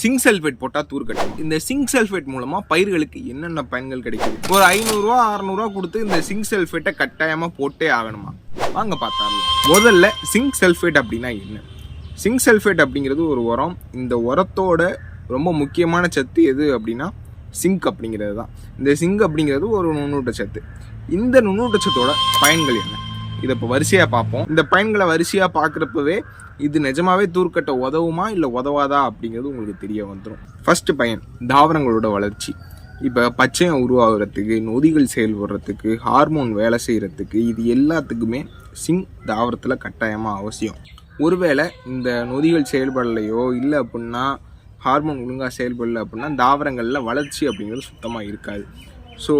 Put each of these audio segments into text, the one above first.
Sink sulphate போட்டால் தூர் கட்டும். இந்த சிங்க் சல்ஃபேட் மூலமாக பயிர்களுக்கு என்னென்ன பயன்கள் கிடைக்குது? ஒரு ஐநூறுரூவா அறநூறுவா கொடுத்து இந்த சிங்க் சல்ஃபேட்டை கட்டாயமாக போட்டே ஆகணுமா? வாங்க பார்த்தாரலாம் முதல்ல சிங்க் சல்ஃபேட் அப்படின்னா என்ன? சிங்க் சல்ஃபேட் அப்படிங்கிறது ஒரு உரம். இந்த உரத்தோட ரொம்ப முக்கியமான சத்து எது அப்படின்னா சிங்க் அப்படிங்கிறது தான். இந்த சிங்க் அப்படிங்கிறது ஒரு நுண்ணூட்ட சத்து இந்த நுண்ணூட்ட சத்தோட பயன்கள் என்ன? இதை இப்போ வரிசையாக பார்ப்போம். இந்த பயன்களை வரிசையாக பார்க்குறப்பவே இது நிஜமாவே தூர்க்கட்ட உதவுமா இல்லை உதவாதா அப்படிங்கிறது உங்களுக்கு தெரிய வந்துடும் ஃபர்ஸ்ட் பயன் தாவரங்களோட வளர்ச்சி. இப்போ பச்சையம் உருவாகிறதுக்கு நொதிகள் செயல்படுறதுக்கு ஹார்மோன் வேலை செய்கிறதுக்கு இது எல்லாத்துக்குமே சிங் தாவரத்தில் கட்டாயமாக அவசியம். ஒருவேளை இந்த நொதிகள் செயல்படலையோ இல்லை அப்படின்னா ஹார்மோன் ஒழுங்காக செயல்படல அப்படின்னா தாவரங்களில் வளர்ச்சி அப்படிங்கிறது சுத்தமாக இருக்காது. ஸோ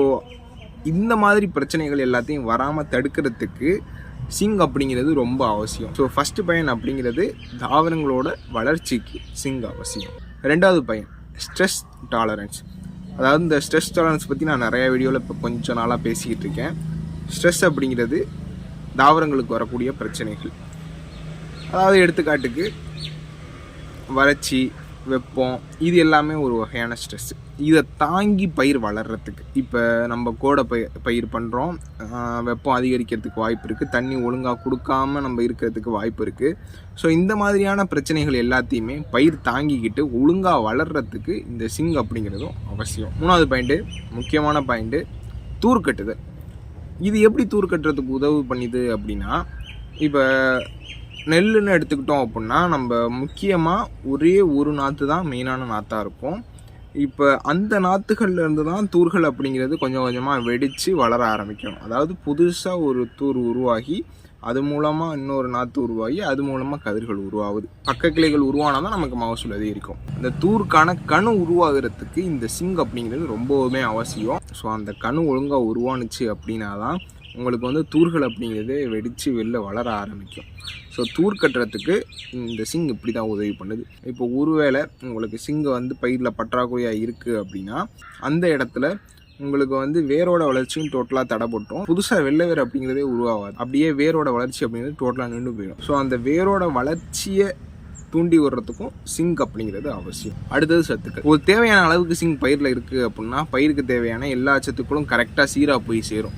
இந்த மாதிரி பிரச்சனைகள் எல்லாத்தையும் வராமல் தடுக்கிறதுக்கு சிங் அப்படிங்கிறது ரொம்ப அவசியம். ஸோ ஃபஸ்ட்டு பயன் அப்படிங்கிறது தாவரங்களோட வளர்ச்சிக்கு சிங் அவசியம். ரெண்டாவது பயன் ஸ்ட்ரெஸ் டாலரன்ஸ் அதாவது இந்த ஸ்ட்ரெஸ் டாலரன்ஸ் பற்றி நான் நிறைய வீடியோவில் இப்போ கொஞ்சம் நாளாக பேசிக்கிட்டு இருக்கேன். ஸ்ட்ரெஸ் அப்படிங்கிறது தாவரங்களுக்கு வரக்கூடிய பிரச்சனைகள். அதாவது எடுத்துக்காட்டுக்கு வறட்சி வெப்பம். இது எல்லாமே ஒரு வகையான ஸ்ட்ரெஸ் இதை தாங்கி பயிர் வளர்கிறதுக்கு இப்போ நம்ம கோடை பயிர் பயிர் பண்ணுறோம் வெப்பம் அதிகரிக்கிறதுக்கு வாய்ப்பு இருக்குது தண்ணி ஒழுங்காக கொடுக்காம நம்ம இருக்கிறதுக்கு வாய்ப்பு இருக்குது ஸோ இந்த மாதிரியான பிரச்சனைகள் எல்லாத்தையுமே பயிர் தாங்கிக்கிட்டு ஒழுங்காக வளர்கிறதுக்கு இந்த சிங் அப்படிங்கிறதும் அவசியம். மூணாவது பாயிண்ட்டு முக்கியமான பாயிண்ட்டு தூர்கட்டுதல் இது எப்படி தூர் கட்டுறதுக்கு உதவி பண்ணுது அப்படின்னா இப்போ நெல்லுன்னு எடுத்துக்கிட்டோம் அப்படின்னா நம்ம முக்கியமாக ஒரே ஒரு நாற்று தான் மெயினான நாற்றாக இருக்கும். இப்போ அந்த நாற்றுகள்ல இருந்து தான் தூர்கள் அப்படிங்கிறது கொஞ்சம் கொஞ்சமாக வெடித்து வளர ஆரம்பிக்கும் அதாவது புதுசாக ஒரு தூர் உருவாகி அது மூலமாக இன்னொரு நாற்று உருவாகி அது மூலமாக கதிர்கள் உருவாகுது. பக்க கிளைகள் உருவானால் தான் நமக்கு மகசூல் அதிகரிக்கும். இந்த தூருக்கான கணு உருவாகிறதுக்கு இந்த சிங் அப்படிங்கிறது ரொம்பவுமே அவசியம். ஸோ அந்த கணு ஒழுங்காக உருவானுச்சு அப்படின்னா தான் உங்களுக்கு வந்து தூர்கள் அப்படிங்கிறது வெடித்து வெளில வளர ஆரம்பிக்கும். ஸோ தூர் கட்டுறதுக்கு இந்த சிங் இப்படி தான் உதவி பண்ணுது. இப்போ ஒருவேளை உங்களுக்கு சிங்கு வந்து பயிரில் பற்றாக்குறையாக இருக்குது அப்படின்னா அந்த இடத்துல உங்களுக்கு வந்து வேரோட வளர்ச்சியும் டோட்டலாக தடைப்பட்டோம் புதுசாக வெள்ளை வேர் அப்படிங்கிறதே உருவாகாது. அப்படியே வேரோட வளர்ச்சி அப்படிங்கிறது டோட்டலாக நின்று போயிடும். ஸோ அந்த வேரோட வளர்ச்சியை தூண்டி விடுறதுக்கும் சிங்க் அப்படிங்கிறது அவசியம். அடுத்தது சத்துக்கள். ஒரு தேவையான அளவுக்கு சிங்க் பயிரில் இருக்குது அப்படின்னா பயிருக்கு தேவையான எல்லா சத்துக்களும் கரெக்டாக சீராக போய் சேரும்.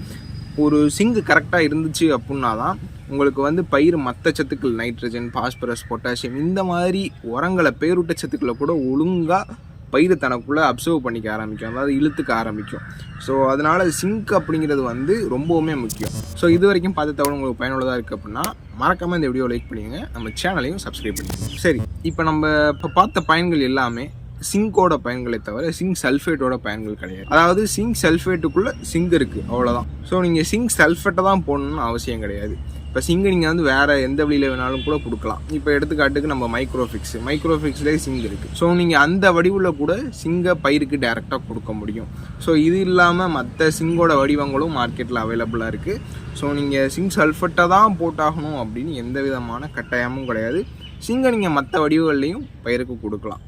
ஒரு சிங்கு கரெக்டாக இருந்துச்சு அப்படின்னா தான் உங்களுக்கு வந்து பயிர் மற்ற சத்துக்கள் நைட்ரஜன் பாஸ்பரஸ் பொட்டாசியம் இந்த மாதிரி உரங்களை பேரூட்ட சத்துக்களை கூட ஒழுங்காக பயிர் தனக்குள்ளே அப்சர்வ் பண்ணிக்க ஆரம்பிக்கும். அதாவது இழுத்துக்க ஆரம்பிக்கும். ஸோ அதனால் சிங்க் அப்படிங்கிறது வந்து ரொம்பவுமே முக்கியம். ஸோ இது வரைக்கும் பார்த்து தகவல் உங்களுக்கு பயனுள்ளதாக இருக்குது அப்படின்னா மறக்காமல் இந்த வீடியோ லைக் பண்ணிடுங்க. நம்ம சேனலையும் சப்ஸ்கிரைப் பண்ணிக்கோங்க சரி இப்போ நம்ம இப்போ பார்த்த பயன்கள் எல்லாமே சிங்கோட பயன்களை தவிர சிங்க் சல்ஃபேட்டோட பயன்கள் கிடையாது. அதாவது சிங்க் சல்ஃபேட்டுக்குள்ளே சிங்க் இருக்குது அவ்வளோதான் ஸோ நீங்கள் சிங்க் சல்ஃபேட்டை தான் போடணும்னு அவசியம் கிடையாது. இப்போ சிங்கு நீங்கள் வந்து வேறு எந்த வழியில் வேணாலும் கூட கொடுக்கலாம். இப்போ எடுத்துக்காட்டுக்கு நம்ம மைக்ரோஃபிக்ஸ் மைக்ரோஃபிக்ஸ்லேயே சிங்க் இருக்குது ஸோ நீங்கள் அந்த வடிவில் கூட சிங்கை பயிருக்கு டேரெக்டாக கொடுக்க முடியும். ஸோ இது இல்லாமல் மற்ற சிங்கோட வடிவங்களும் மார்க்கெட்டில் அவைலபிளாக இருக்குது ஸோ நீங்கள் சிங்க் சல்ஃபேட்டை தான் போட்டாகணும் அப்படின்னு எந்த விதமான கட்டாயமும் கிடையாது. சிங்கை நீங்கள் மற்ற வடிவுகள்லையும் பயிருக்கு கொடுக்கலாம்.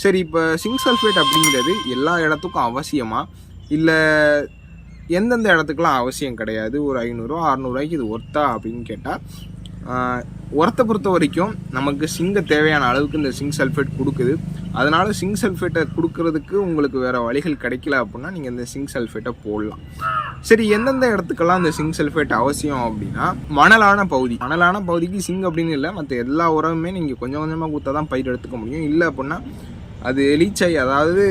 சரி இப்போ சிங்க் சல்ஃபேட் அப்படிங்கிறது எல்லா இடத்துக்கும் அவசியமா? இல்லை எந்தெந்த இடத்துக்குலாம் அவசியம் கிடையாது? ஒரு ஐநூறுரூவா அறநூறுவாய்க்கு இது ஒர்த்தா அப்படின்னு கேட்டால் உரத்தை பொறுத்த வரைக்கும் நமக்கு சிங்கை தேவையான அளவுக்கு இந்த சிங்க் சல்ஃபேட் கொடுக்குது. அதனால் சிங்க் சல்ஃபேட்டை கொடுக்கறதுக்கு உங்களுக்கு வேறு வழிகள் கிடைக்கல அப்படின்னா நீங்கள் இந்த சிங்க் சல்ஃபேட்டை போடலாம். சரி எந்தெந்த இடத்துக்கெல்லாம் இந்த சிங்க் சல்ஃபேட் அவசியம் அப்படின்னா மணலான பகுதி. மணலான பகுதிக்கு சிங்க் அப்படின்னு இல்லை. மற்ற எல்லா உரமுமே நீங்கள் கொஞ்சம் கொஞ்சமாக கொடுத்தா தான் பயிர் எடுத்துக்க முடியும். இல்லை அப்படின்னா அது எலிச்சை அதாவது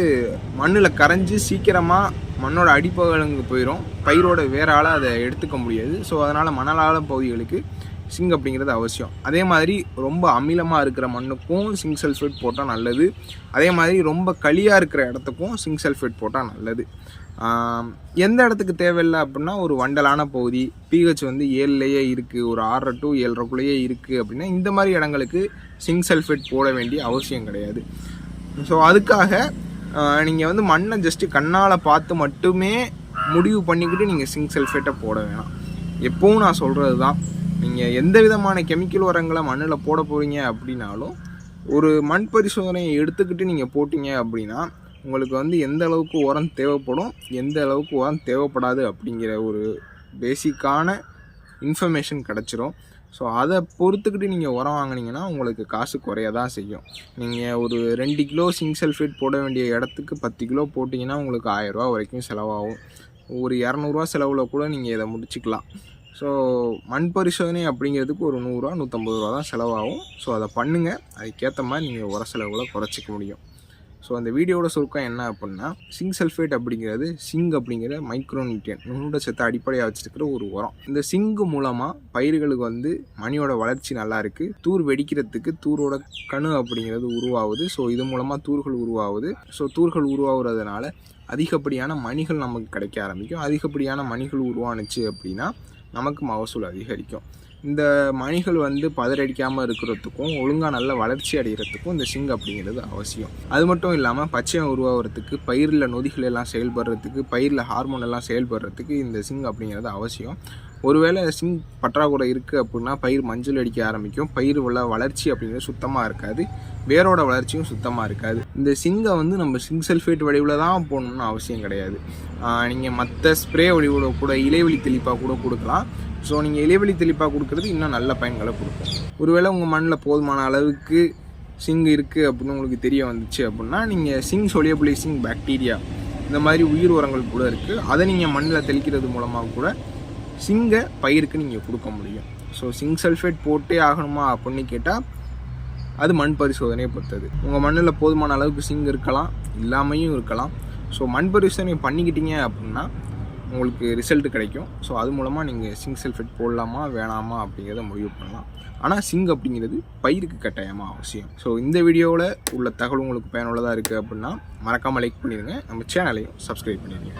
மண்ணில் கரைஞ்சி சீக்கிரமாக மண்ணோட அடிப்பகலுக்கு போயிடும் பயிரோட வேறால் அதை எடுத்துக்க முடியாது. ஸோ அதனால் மணலாள பகுதிகளுக்கு சிங்க் அப்படிங்கிறது அவசியம். அதே மாதிரி ரொம்ப அமிலமாக இருக்கிற மண்ணுக்கும் சிங்க் சல்ஃபேட் போட்டால் நல்லது. அதே மாதிரி ரொம்ப களியாக இருக்கிற இடத்துக்கும் சிங்க் சல்ஃபேட் போட்டால் நல்லது. எந்த இடத்துக்கு தேவையில்லை அப்படின்னா ஒரு வண்டலான பகுதி. பிஹெச் வந்து ஏழுலேயே இருக்குது ஒரு ஆறரை டு ஏழரைக்குள்ளேயே இருக்குது அப்படின்னா இந்த மாதிரி இடங்களுக்கு சிங்க் சல்ஃபேட் போட வேண்டிய அவசியம் கிடையாது. ஸோ அதுக்காக நீங்கள் வந்து மண்ணை ஜஸ்ட்டு கண்ணால் பார்த்து மட்டுமே முடிவு பண்ணிக்கிட்டு நீங்கள் சிங்க் சல்ஃபேட்டை போட வேணாம். எப்பவும் நான் சொல்கிறது தான் நீங்கள் எந்த விதமான கெமிக்கல் உரங்களை மண்ணில் போட போகிறீங்க அப்படின்னாலும் ஒரு மண் பரிசோதனையை எடுத்துக்கிட்டு நீங்கள் போட்டிங்க அப்படின்னா உங்களுக்கு வந்து எந்த அளவுக்கு உரம் தேவைப்படும் எந்த அளவுக்கு உரம் தேவைப்படாது அப்படிங்கிற ஒரு பேசிக்கான இன்ஃபர்மேஷன் கிடச்சிரும். ஸோ அதை பொறுத்துக்கிட்டு நீங்கள் உரம் வாங்கினீங்கன்னா உங்களுக்கு காசு குறைய தான் செய்யும். நீங்கள் ஒரு ரெண்டு கிலோ சிங்க் சல்ஃபேட் போட வேண்டிய இடத்துக்கு பத்து கிலோ போட்டிங்கன்னா உங்களுக்கு ஆயிரரூவா வரைக்கும் செலவாகும். ஒரு இரநூறுவா செலவில் கூட நீங்கள் இதை முடிச்சுக்கலாம். ஸோ மண் பரிசோதனை அப்படிங்கிறதுக்கு ஒரு நூறுரூவா நூற்றம்பது ரூபா தான் செலவாகும். ஸோ அதை பண்ணுங்கள் அதுக்கேற்ற மாதிரி நீங்கள் உர செலவுகளை குறைச்சிக்க முடியும். ஸோ அந்த வீடியோட சுருக்கம் என்ன அப்படின்னா சிங்க் சல்ஃபேட் அப்படிங்கிறது சிங் அப்படிங்கிற மைக்ரோநியூட்ரியன் நுண்ணுட சத்தை அடிப்படையாக வச்சிருக்கிற ஒரு உரம். இந்த சிங்கு மூலமாக பயிர்களுக்கு வந்து மணியோட வளர்ச்சி நல்லா இருக்குது தூர் வெடிக்கிறதுக்கு தூரோட கணு அப்படிங்கிறது உருவாகுது. ஸோ இது மூலமாக தூர்கள் உருவாகுது. ஸோ தூர்கள் உருவாகுறதுனால அதிகப்படியான மணிகள் நமக்கு கிடைக்க ஆரம்பிக்கும். அதிகப்படியான மணிகள் உருவானுச்சு அப்படின்னா நமக்கு மகசூல் அதிகரிக்கும். இந்த மணிகள் வந்து பதறடிக்காமல் இருக்கிறதுக்கும் ஒழுங்காக நல்ல வளர்ச்சி அடைகிறதுக்கும் இந்த சிங் அப்படிங்கிறது அவசியம். அது மட்டும் இல்லாமல் பச்சையம் உருவாகிறதுக்கு பயிரில் நொதிகள் எல்லாம் செயல்படுறதுக்கு பயிரில் ஹார்மோன் எல்லாம் செயல்படுறதுக்கு இந்த சிங் அப்படிங்கிறது அவசியம். ஒருவேளை சிங் பற்றாக்குறை இருக்குது அப்படின்னா பயிர் மஞ்சள் அடிக்க ஆரம்பிக்கும். பயிர் உள்ள வளர்ச்சி அப்படிங்கிறது சுத்தமாக இருக்காது. வேரோட வளர்ச்சியும் சுத்தமாக இருக்காது. இந்த சிங்கை வந்து நம்ம சிங் சல்ஃபேட் வடிவில் தான் போகணும்னு அவசியம் கிடையாது. நீங்கள் மற்ற ஸ்ப்ரே வடிவில் கூட இலைவெளி தெளிப்பாக கூட கொடுக்கலாம். ஸோ நீங்கள் இலைவெளி தெளிப்பாக கொடுக்குறது இன்னும் நல்ல பயன்களை கொடுக்கும். ஒருவேளை உங்கள் மண்ணில் போதுமான அளவுக்கு சிங் இருக்குது அப்படின்னு உங்களுக்கு தெரிய வந்துச்சு அப்படின்னா நீங்கள் சிங் சொலியபிளி சிங் பாக்டீரியா இந்த மாதிரி உயிர் உரங்கள் கூட இருக்குது அதை நீங்கள் மண்ணில் தெளிக்கிறது மூலமாக கூட சிங்கை பயிருக்கு நீங்கள் கொடுக்க முடியும். ஸோ சிங் சல்ஃபேட் போட்டே ஆகணுமா அப்படின்னு கேட்டால் அது மண் பரிசோதனையை பொறுத்தது. உங்கள் மண்ணில் போதுமான அளவுக்கு சிங் இருக்கலாம் இல்லாமையும் இருக்கலாம். ஸோ மண் பரிசோதனை பண்ணிக்கிட்டீங்க அப்படின்னா உங்களுக்கு ரிசல்ட் கிடைக்கும். ஸோ அது மூலமாக நீங்கள் சிங்க் சல்ஃபேட் போடலாமா வேணாமா அப்படிங்கிறத முடிவு பண்ணலாம். ஆனால் சிங் அப்படிங்கிறது பயிருக்கு கட்டாயமாக அவசியம். ஸோ இந்த வீடியோவில் உள்ள தகவல் உங்களுக்கு பயனுள்ளதாக இருக்குது அப்படின்னா மறக்காமல் லைக் பண்ணிடுங்க. நம்ம சேனலையும் சப்ஸ்கிரைப் பண்ணிடுங்க.